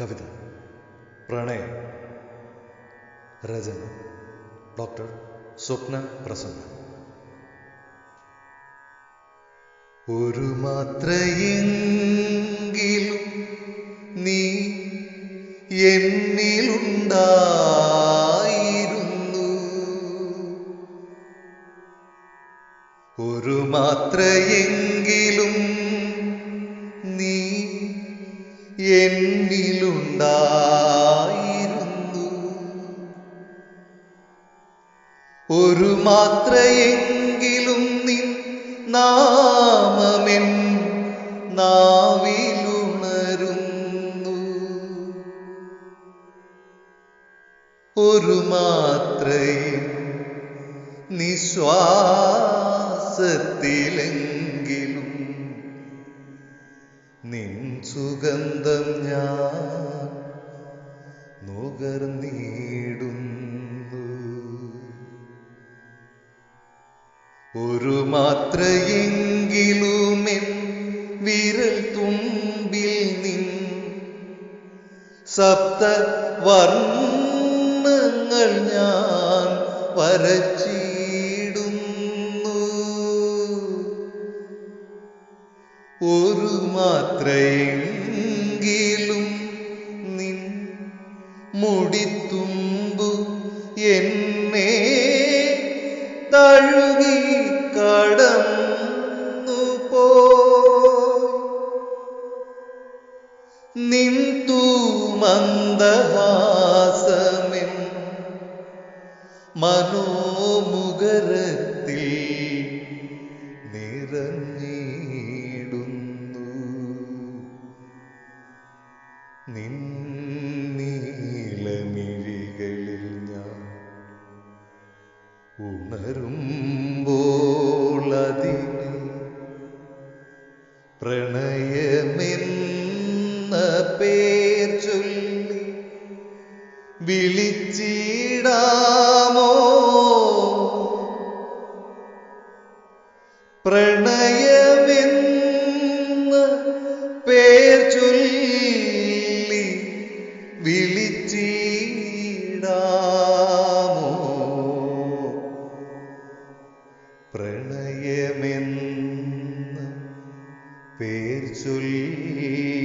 കവിത പ്രണയം രചന ഡോക്ടർ സ്വപ്ന പ്രസന്ന. ഒരു മാത്രയെങ്കിലും നീ എന്നിലുണ്ടായിരുന്നു. ഒരു മാത്രയെങ്കിലും എന്നിലുണ്ടായിരുന്നു ഒരു മാത്രയെങ്കിലും നിൻ നാമമെൻ നാവിലുണരുന്നു. ഒരു മാത്രയും നിശ്വാസത്തിലെങ്കിലും സുഗന്ധം ഞാൻ നുകർന്നിടുന്നു ഒരു മാത്രയെങ്കിലുമെൻ വിരൽ തുമ്പിൽ നിൻ സപ്ത വർണങ്ങൾ ഞാൻ വരച്ചിടുന്നു. ഒരു മാത്രയെങ്കിലും മുടിത്തുമ്പു എന്നെ തഴുകി കടന്നു പോ. നിന്തു മനോമുഖരത്തിൽ നിറഞ്ഞിടുന്നു. നിൻ ഉണരുമ്പോൾ അതിനെ പ്രണയമെന്ന പേർ ചൊല്ലി വിളിച്ചിടാമോ? പ്രണയമെന്ന പ്രണയമെന്ന പേർ ചൊല്ലി